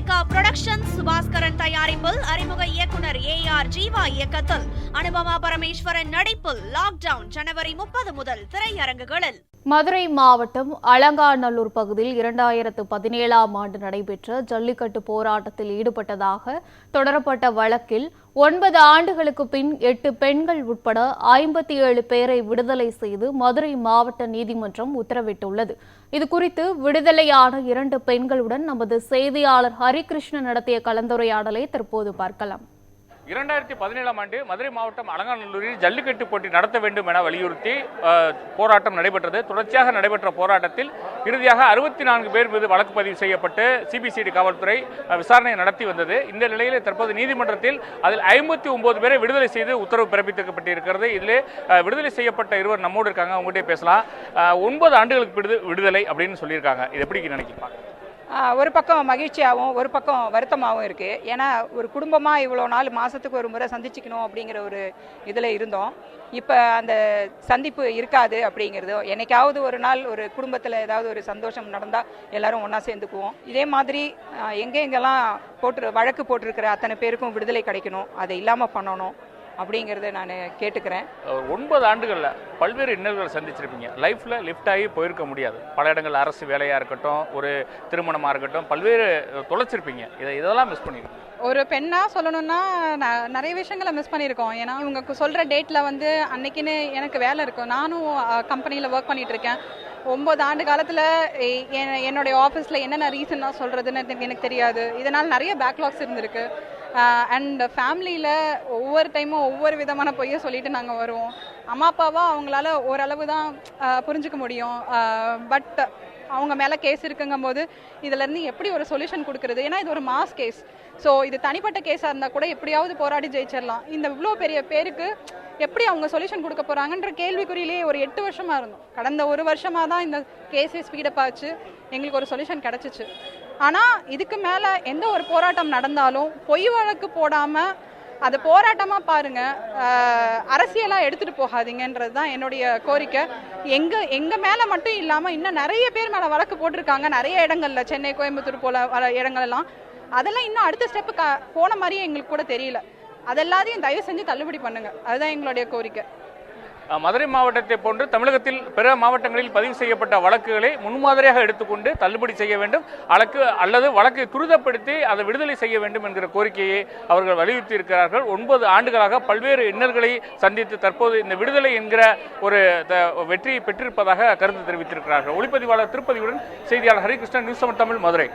Lyca production Subaskaran தயாரிப்பில் அறிமுக இயக்குனர் ஏ ஆர் ஜீவா இயக்கத்தில். அனுபமா பரமேஸ்வரன் நடிப்பில் லாக்டவுன் ஜனவரி முப்பது முதல் திரையரங்குகளில். மதுரை மாவட்டம் அலங்காநல்லூர் பகுதியில் இரண்டாயிரத்து பதினேழாம் ஆண்டு நடைபெற்ற ஜல்லிக்கட்டு போராட்டத்தில் ஈடுபட்டதாக தொடரப்பட்ட வழக்கில் ஒன்பது ஆண்டுகளுக்கு பின் எட்டு பெண்கள் உட்பட ஐம்பத்தி ஏழு பேரை விடுதலை செய்து மதுரை மாவட்ட நீதிமன்றம் உத்தரவிட்டுள்ளது. இதுகுறித்து விடுதலையான இரண்டு பெண்களுடன் நமது செய்தியாளர் ஹரிகிருஷ்ணன் நடத்திய கலந்துரையாடலை தற்போது பார்க்கலாம். இரண்டாயிரத்தி பதினேழாம் ஆண்டு மதுரை மாவட்டம் அலங்காநல்லூரில் ஜல்லிக்கட்டு போட்டி நடத்த வேண்டும் என வலியுறுத்தி போராட்டம் நடைபெற்றது. தொடர்ச்சியாக நடைபெற்ற போராட்டத்தில் இறுதியாக அறுபத்தி நான்கு பேர் மீது வழக்கு பதிவு செய்யப்பட்டு சிபிசிடி காவல்துறை விசாரணை நடத்தி வந்தது. இந்த நிலையில் தற்போது நீதிமன்றத்தில் அதில் ஐம்பத்தி ஒன்பது பேரை விடுதலை செய்து உத்தரவு பிறப்பிக்கப்பட்டிருக்கிறது இதில் விடுதலை செய்யப்பட்ட இருவர் நம்மோடு இருக்காங்க. அவங்ககிட்ட பேசலாம். ஒன்பது ஆண்டுகளுக்கு விடுது- விடுதலை அப்படின்னு சொல்லியிருக்காங்க. இது எப்படி நினைக்கிறீங்க? ஒரு பக்கம் மகிழ்ச்சியாகவும் ஒரு பக்கம் வருத்தமாகவும் இருக்குது ஏன்னா ஒரு குடும்பமாக இவ்வளோ நாள் மாதத்துக்கு ஒரு முறை சந்திச்சுக்கணும் அப்படிங்கிற ஒரு இதில் இருந்தோம். இப்போ அந்த சந்திப்பு இருக்காது அப்படிங்கிறது. என்னைக்காவது ஒரு நாள் ஒரு குடும்பத்தில் ஏதாவது ஒரு சந்தோஷம் நடந்தால் எல்லாரும் ஒன்றா சேர்ந்துக்குவோம். இதே மாதிரி எங்கே எங்கெல்லாம் போட்டு வழக்கு போட்டிருக்கிற அத்தனை பேருக்கும் விடுதலை கிடைக்கணும். அதை இல்லாமல் பண்ணணும். அப்படிங்கிறத நான் கேட்டுக்கிறேன். ஒன்பது ஆண்டுகளில் பல்வேறு இன்னல்களை சந்திச்சிருப்பீங்க. லைஃப்பில் லிஃப்ட் ஆகி போயிருக்க முடியாது. பல இடங்கள் அரசு வேலையாக இருக்கட்டும் ஒரு திருமணமாக இருக்கட்டும் பல்வேறு தொலைச்சிருப்பீங்க. இதை இதெல்லாம் மிஸ் பண்ணிருக்கீங்க. ஒரு பெண்ணா சொல்லணும்னா நிறைய விஷயங்களை மிஸ் பண்ணியிருக்கோம் ஏன்னா இவங்க கு- சொல்ற டேட்ல வந்து அன்னைக்குன்னு எனக்கு வேலை இருக்கும் நானும் கம்பெனியில் ஒர்க் பண்ணிட்டு இருக்கேன் ஒன்பது ஆண்டு காலத்தில் என்னுடைய ஆஃபீஸில் என்னென்ன ரீசன் நான் சொல்கிறதுன்னு எனக்கு எனக்கு தெரியாது. இதனால் நிறைய பேக்லாக்ஸ் இருந்திருக்கு. அண்ட் ஃபேமிலியில் ஒவ்வொரு டைமும் ஒவ்வொரு விதமான பொய்யை சொல்லிட்டு நாங்கள் வருவோம். அம்மா அப்பாவா அவங்களால ஓரளவு தான் புரிஞ்சுக்க முடியும். பட் அவங்க மேலே கேஸ் இருக்குங்கும் போது இதுலேருந்து எப்படி ஒரு சொல்யூஷன் கொடுக்குறது? ஏன்னா இது ஒரு மாஸ் கேஸ் ஸோ இது தனிப்பட்ட கேஸாக இருந்தால் கூட எப்படியாவது போராடி ஜெயிச்சிடலாம். இந்த இவ்வளோ பெரிய பேருக்கு எப்படி அவங்க சொல்யூஷன் கொடுக்க போகிறாங்கன்ற கேள்விக்குறியிலேயே ஒரு எட்டு வருஷமாக இருந்தோம். கடந்த ஒரு வருஷமாக தான் இந்த கேஸே ஸ்பீடப் ஆச்சு. எங்களுக்கு ஒரு சொல்யூஷன் கிடச்சிச்சு. ஆனால் இதுக்கு மேலே எந்த ஒரு போராட்டம் நடந்தாலும் பொய் வழக்கு போடாமல் அதை போராட்டமாக பாருங்கள் அரசியலாக எடுத்துகிட்டு போகாதீங்கன்றது தான் என்னுடைய கோரிக்கை. எங்கள் எங்கள் மேலே மட்டும் இல்லாமல் இன்னும் நிறைய பேர் மேலே வழக்கு போட்டிருக்காங்க. நிறைய இடங்களில் சென்னை கோயம்புத்தூர் போல வர இடங்கள் எல்லாம் அதெல்லாம் இன்னும் அடுத்த ஸ்டெப்பு போன மாதிரியே எங்களுக்கு கூட தெரியல. அதெல்லாத்தையும் தயவு செஞ்சு தள்ளுபடி பண்ணுங்கள் அதுதான் எங்களுடைய கோரிக்கை. மதுரை மாவட்டத்தை போன்று தமிழகத்தில் பிற மாவட்டங்களில் பதிவு செய்யப்பட்ட வழக்குகளை முன்மாதிரியாக எடுத்துக்கொண்டு தள்ளுபடி செய்ய வேண்டும். வழக்கு அல்லது வழக்கை துரிதப்படுத்தி அதை விடுதலை செய்ய வேண்டும் என்கிற கோரிக்கையை அவர்கள் வலியுறுத்தி இருக்கிறார்கள் ஒன்பது ஆண்டுகளாக பல்வேறு இன்னர்களை சந்தித்து தற்போது இந்த விடுதலை என்கிற ஒரு த- வெற்றியை பெற்றிருப்பதாக கருத்து தெரிவித்திருக்கிறார்கள். ஒளிப்பதிவாளர் திருப்பதியுடன் செய்தியாளர் ஹரிகிருஷ்ணன் நியூஸ் தமிழ் மதுரை.